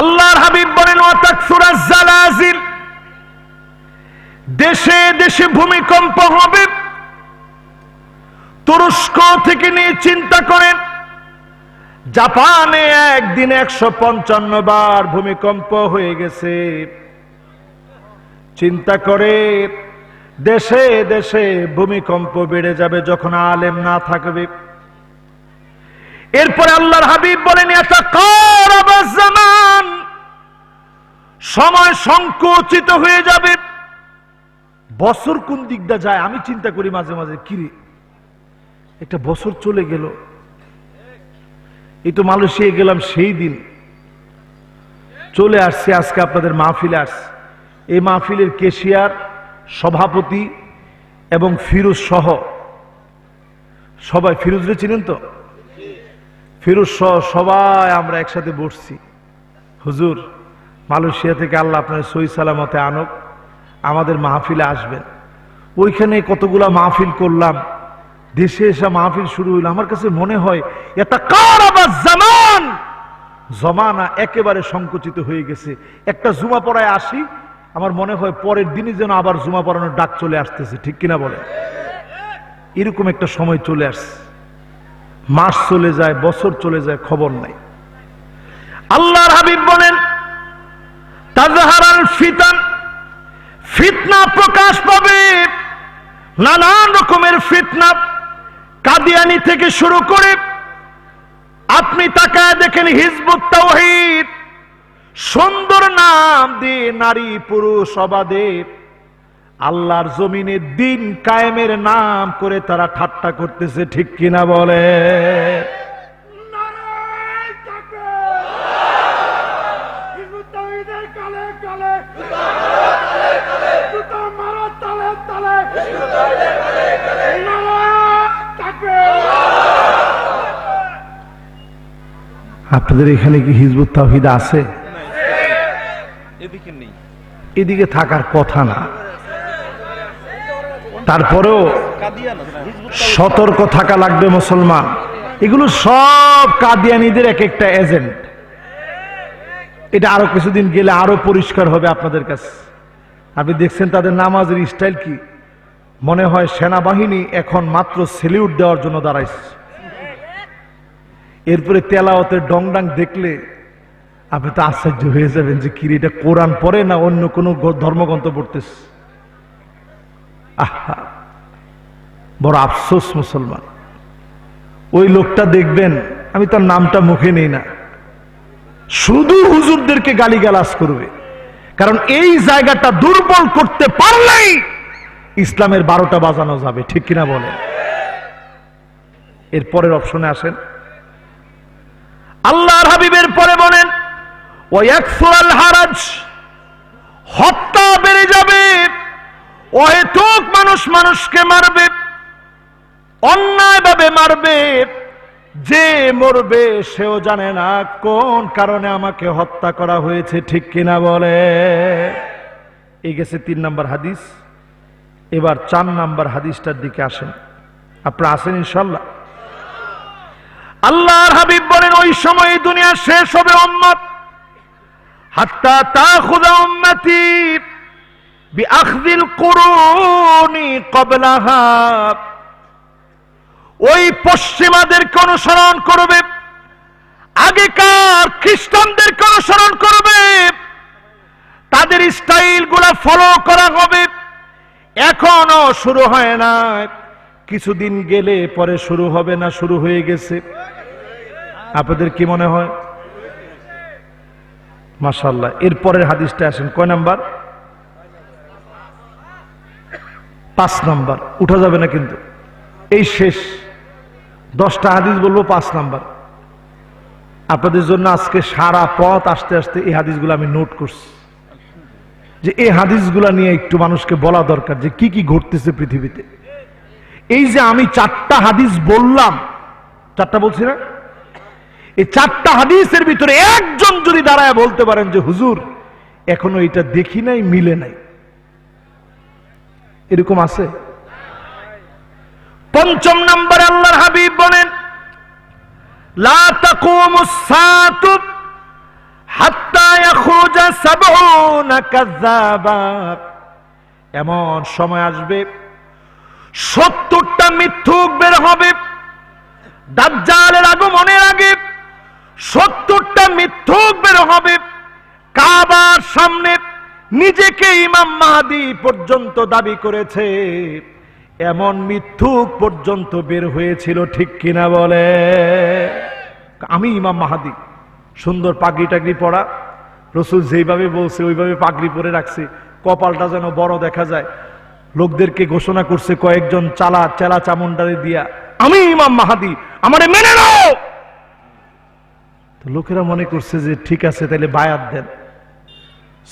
আল্লাহর হাবিব বলেন দেশে দেশে ভূমিকম্প হবে। তুরস্ক থেকে নিয়ে চিন্তা করেন, জাপানে একদিন একশো পঞ্চান্ন বার ভূমিকম্প হয়ে গেছে। চিন্তা করে দেশে দেশে ভূমিকম্প বেড়ে যাবে যখন আলেম না থাকবে। এরপরে আল্লাহর হাবিব বলেন জামান সময় সংকুচিত হয়ে যাবে। বছর কোন দিকটা যায়? আমি চিন্তা করি মাঝে মাঝে কিরে একটা বছর চলে গেল। এই তো মালয়েশিয়া গেলাম সেই দিন। চলে আসছে, আজকে আপনাদের মাহফিলে আসছে। এই মাহফিলের কেশিয়ার সভাপতি এবং ফিরোজ সহ। সবাই, ফিরোজরে চিনেন তো? ফিরোজ সহ সবাই আমরা একসাথে বসছি। হুজুর, মালয়েশিয়া থেকে আল্লাহ আপনার সই সালামতে আনক, আমাদের মাহফিলে আসবেন। ওইখানে কতগুলা মাহফিল করলাম, দেশে এসে মাহফিল শুরু হইল। আমার কাছে মনে হয় এটা কার আবার জামান, জমানা একেবারে সংকুচিত হয়ে গেছে। একটা জুমা পড়ায় আসি, আমার মনে হয় পরের দিনই যেন আবার জুমা পড়ানোর ডাক চলে আসতেছে, ঠিক কিনা বলে এরকম একটা সময় চলে আসছে। মাস চলে যায়, বছর চলে যায়, খবর নাই। আল্লাহর হাবিব বলেন, তাজহারাল ফিতান, ফিতনা প্রকাশ পাবে। নানান রকমের ফিতনা কাদিয়ানি থেকে শুরু করে, আপনি তাকায় দেখেন হিজবুত তাওহীদ, সুন্দর নাম দিয়ে নারী পুরুষ অবাধে। আল্লাহর জমিনে দিন কায়েমের নাম করে তারা ঠাট্টা করতেছে ঠিক কিনা বলে? আপনাদের এখানে কি হিজবুত তাওহীদ আছে? এদিকে থাকার কথা না। তারপরেও সতর্ক থাকা লাগবে মুসলমান। এগুলো সব কাদিয়ানিদের এক একটা এজেন্ট এটা আরও কিছুদিন গেলে আরও পরিষ্কার হবে আপনাদের কাছে। আপনি দেখছেন তাদের নামাজের স্টাইল কি? মনে হয় সেনাবাহিনী এখন মাত্র সেলিউট দেওয়ার জন্য দাঁড়াইছে। এরপরে তেলাওয়াতের ডংডাং দেখলে আপনি তো আশ্চর্য হয়ে যাবেন যে কিরে, এটা কোরআন পড়ে না অন্য কোনো ধর্মগ্রন্থ পড়তেছে? আহা, বড় আফসোস মুসলমান। ওই লোকটা দেখবেন, আমি তার নামটা মুখে নেই না। শুধু হুজুরদেরকে গালিগালাজ করবে। কারণ এই জায়গাটা দুর্বল করতে পারলেই ইসলামের বারোটা বাজানো যাবে, ঠিক কিনা বলেন? এর পরের অপশনে আসেন। আল্লাহর হাবিবের পরে বলেন ওয়াকসুরাল হারাজ হত্যা বেড়ে যাবে। অহেতুক মানুষ মানুষকে মারবে, অন্যায়ভাবে মারবে, যে মরবে সেও জানে না কোন কারণে আমাকে হত্যা করা হয়েছে, ঠিক কিনা বলে। এই গেছে তিন নাম্বার হাদিস। এবার চার নাম্বার হাদিসটার দিকে আসেন। আপনারা আসেন ইনশাল্লাহ? আল্লাহর হাবিব বলেন, ওই সময় দুনিয়া শেষ হবে, উম্মত। হাত্তা তা খুদা উম্মতি। বিআখযিল কুরুনি ক্বাবলাহা ওই পশ্চিমাদেরকে অনুসরণ করবে, আগেকার খ্রিস্টানদেরকে অনুসরণ করবে। তাদের স্টাইলগুলা ফলো করা হবে। এখনও শুরু হয় না। কিছুদিন গেলে পরে শুরু হবে না, শুরু হয়ে গেছে। আপনাদের কি মনে হয়? মাসাল্লাহ এরপরের হাদিসটা আসেন। কয় নাম্বার? পাঁচ নাম্বার। উঠা যাবে না কিন্তু। এই শেষ। দশটা হাদিস বলব, পাঁচ নাম্বার। আপনাদের জন্য আজকে সারা পথ আসতে আসতে এই হাদিসগুলো আমি নোট করছি। যে এই হাদিসগুলা নিয়ে একটু মানুষকে বলা দরকার যে কি কি ঘটতেছে পৃথিবীতে। এই যে আমি চারটা হাদিস বললাম, চারটা বলছি না? এই চারটা হাদিসের ভিতরে একজন যদি দাঁড়ায় বলতে পারেন যে, হুজুর, এখনও এটা দেখি নাই, মিলে নাই। এরকম আছে? পঞ্চম নম্বরে আল্লাহর হাবিব বলেন এমন সময় আসবে, সত্তরটা মিথ্যুক বের হবে। দাজ্জালের আগমনের আগে সত্তরটা মিথ্যুক বের হবে কাবার সামনে। নিজেকে ইমাম মাহাদি পর্যন্ত দাবি করেছে। এমন মিথ্যুক পর্যন্ত বের হয়েছিল, ঠিক কিনা বলে? আমি ইমাম মাহাদি, সুন্দর পাগড়ি টাগড়ি পরা। রসুল যেইভাবে বলছে, ওইভাবে পাগড়ি পরে রাখছে। কপালটা যেন বড় দেখা যায়। লোকদেরকে ঘোষণা করছে, কয়েকজন চালা, চেলা চামুন্ডারে দিয়া, আমি ইমাম মাহাদি, আমারে মেনে নাও! লোকেরা মনে করছে যে, ঠিক আছে তাহলে বায়াত দেন।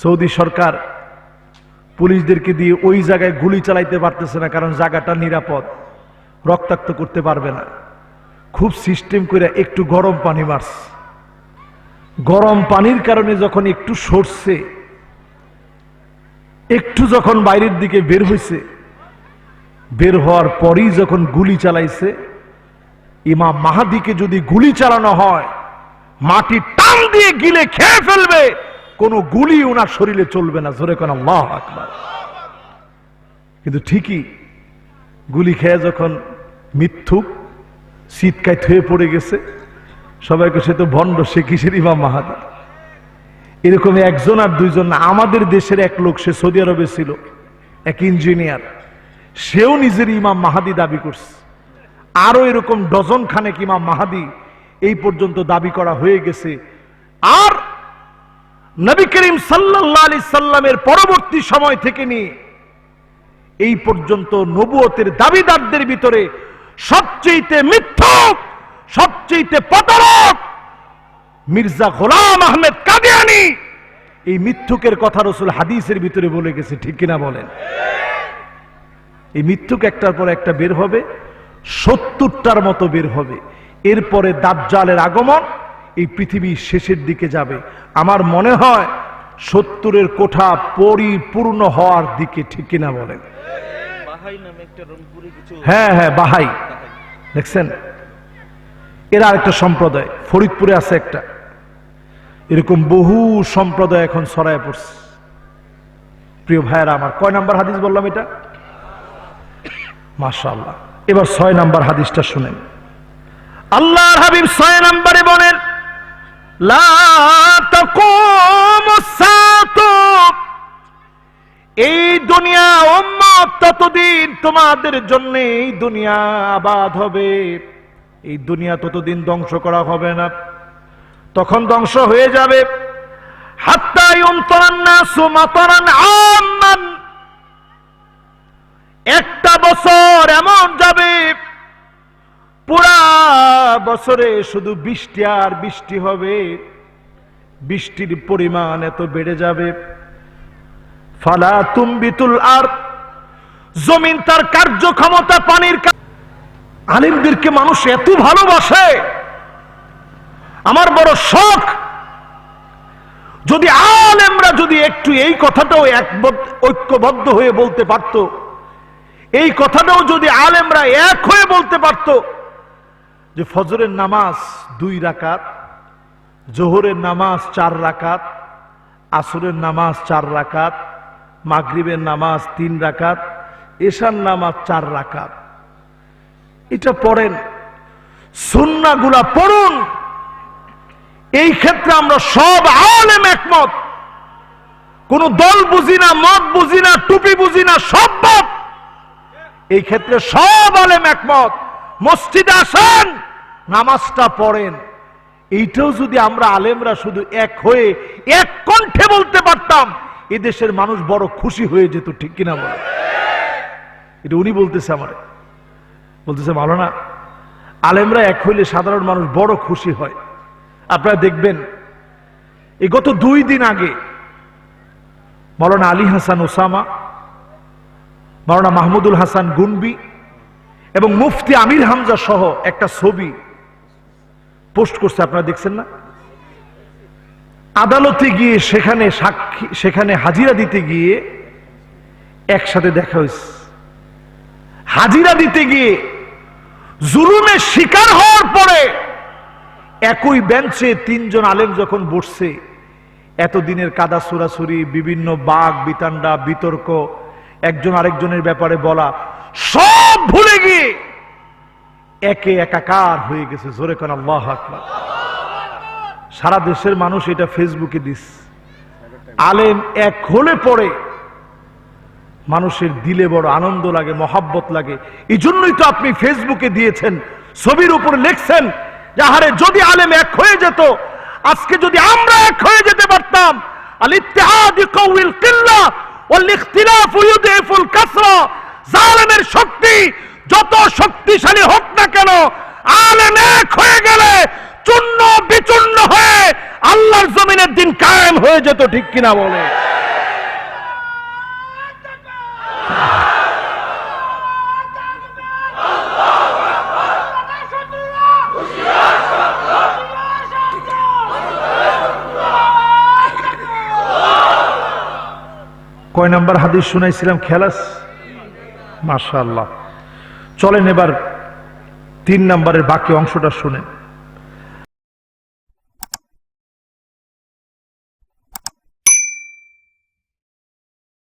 সৌদি সরকার পুলিশদেরকে দিয়ে ওই জায়গায় গুলি চালাইতে পারতেছে না, কারণ জায়গাটা নিরাপদ, রক্তাক্ত করতে পারবে না। খুব সিস্টেম করে একটু গরম পানি মারছে গরম পানির কারণে যখন একটু সরছে, একটু যখন বাইরের দিকে বের হয়েছে বের হওয়ার পরই যখন গুলি চালাইছে, ইমাম মাহাদিকে যদি গুলি চালানো হয়, মাটি টান দিয়ে গিলে খেয়ে ফেলবে। কোনো গুলি ওনার শরীরে চলবে না, জোরে কোন আল্লাহ আকবার। কিন্তু ঠিকই গুলি খেয়ে যখন মিথ্যুক শীতকায় থুয়ে পড়ে গেছে সবাইকে সে তো ভণ্ড, সে কিসের ইমাম মাহাদি? এরকম একজন আর দুইজন আমাদের দেশের এক লোক, সে সৌদি আরবে ছিল, এক ইঞ্জিনিয়ার। সেও নিজের ইমাম মাহাদি দাবি করছে। আরও এরকম ডজন খানেক ইমাম মাহাদি এই পর্যন্ত দাবি করা হয়ে গেছে। আর নবী করিম সাল্লাহ আলি সাল্লামের পরবর্তী সময় থেকে নিয়ে এই পর্যন্ত নবুয়তের দাবিদারদের ভিতরে সবচেয়ে মিথ্যক সবচেয়ে প্রতারক মির্জা গোলাম আহমেদ কাদিয়ানি এই মিথ্যুকের কথা রসুল হাদিসের ভিতরে বলে গেছে, ঠিক কিনা বলেন? এই মিথ্যুক একটার পর একটা বের হবে, সত্তরটার মতো বের হবে। এরপরে দাজ্জালের আগমন এই পৃথিবীর শেষের দিকে যাবে। আমার মনে হয় সত্তরের কোঠা পরিপূর্ণ হওয়ার দিকে ঠিক কিনা বলেন। হ্যাঁ হ্যাঁ বাহাই। দেখছেন? এরা আরেকটা সম্প্রদায় ফরিদপুরে আছে একটা। এরকম বহু সম্প্রদায় এখন ছড়ায় পড়ছে। প্রিয় ভাইয়েরা আমার কয় নাম্বার হাদিস বললাম এটা? মাশাআল্লাহ। এবার ছয় নাম্বার হাদিসটা শুনেন। আল্লাহ হাবিব ছয় নাম্বারে বলেন এই দুনিয়া উম্মত ততদিন তোমাদের জন্য এই দুনিয়া আবাদ হবে। এই দুনিয়া ততদিন ধ্বংস করা হবে না। তখন ধ্বংস হয়ে যাবে। একটা বছর এমন যাবে, পুরা বছরে শুধু বৃষ্টি আর বৃষ্টি হবে। বৃষ্টির পরিমাণ এত বেড়ে যাবে। ফালা তুম্বিতুল আর, জমিন তার কার্যক্ষমতা পানির আলিমদেরকে মানুষ এত ভালোবাসে। আমার বড় শখ, যদি আলেমরা যদি একটু এই কথাটাও একবদ্ধ- ঐক্যবদ্ধ হয়ে বলতে পারত, এই কথাটাও যদি আলেমরা এক হয়ে বলতে পারত যে ফজরের নামাজ দুই রাকাত, জোহরের নামাজ চার রাকাত, আসরের নামাজ চার রাকাত, মাগরিবের নামাজ তিন রাকাত, এশার নামাজ চার রাকাত। এটা পড়েন সুন্নাগুলা পড়ুন। এই ক্ষেত্রে আমরা সব আলেম একমত। কোন দল বুঝি না, মত বুঝি না, টুপি বুঝি না, সব। এই ক্ষেত্রে সব আলেম একমত। মসজিদে আসেন, নামাজটা পড়েন। এইটাও যদি আমরা আলেমরা শুধু এক হয়ে, এক কণ্ঠে বলতে পারতাম, এদেশের মানুষ বড় খুশি হয়ে যেত, ঠিক কিনা বলে? এটা উনি বলতেছে আমার। বলতেছে ভালো না আলেমরা এক হইলে সাধারণ মানুষ বড় খুশি হয়। আপনারা দেখবেন, এই গত দুই দিন আগে মৌলানা আলী হাসান ওসামা মৌলানা মাহমুদুল হাসান গুনবি এবং মুফতি আমির হামজা সহ একটা ছবি পোস্ট করছে, আপনারা দেখছেন না? আদালতে গিয়ে সেখানে সাক্ষী, সেখানে হাজিরা দিতে গিয়ে একসাথে দেখা হয়েছে। হাজিরা দিতে গিয়ে জুলুমের শিকার হওয়ার পরে একই বেঞ্চে তিনজন আলেম যখন বসছে, এতদিনের কাদা সুরাসুরি বিভিন্ন বাঘ বিতান্ডা বিতর্ক, একজন আরেকজনের ব্যাপারে বলা, সব ভুলে গিয়ে। একে একাকার হয়ে গেছে, জোরে কান আল্লাহ আকবার। সারা দেশের মানুষ এটা ফেসবুকে দিস। আলেম এক হলে পড়ে। মানুষের দিলে বড় আনন্দ লাগে, মহাব্বত লাগে। এই জন্যই তো আপনি ফেসবুকে দিয়েছেন, ছবির উপর লিখছেন যাহারে যদি আলেম এক হয়ে যেত, আজকে যদি আমরা এক হয়ে যেতে পারতাম, আল ইত্তেহাদ কিল্লা ওয়াল ইখতিলাফ ইউদিফুল কাসরা। জালেমের শক্তি যত শক্তিশালী হোক না কেন আলেম এক হয়ে গেলে চূর্ণ বিচূর্ণ হয়ে আল্লাহর জমিনের দিন কায়েম হয়ে যেত, ঠিক কিনা বলে? কয় নাম্বার হাদিস শুনাইছিলাম, খেলাস? মাশাআল্লাহ। চলেন এবার তিন নাম্বারের বাকি অংশটা শুনেন।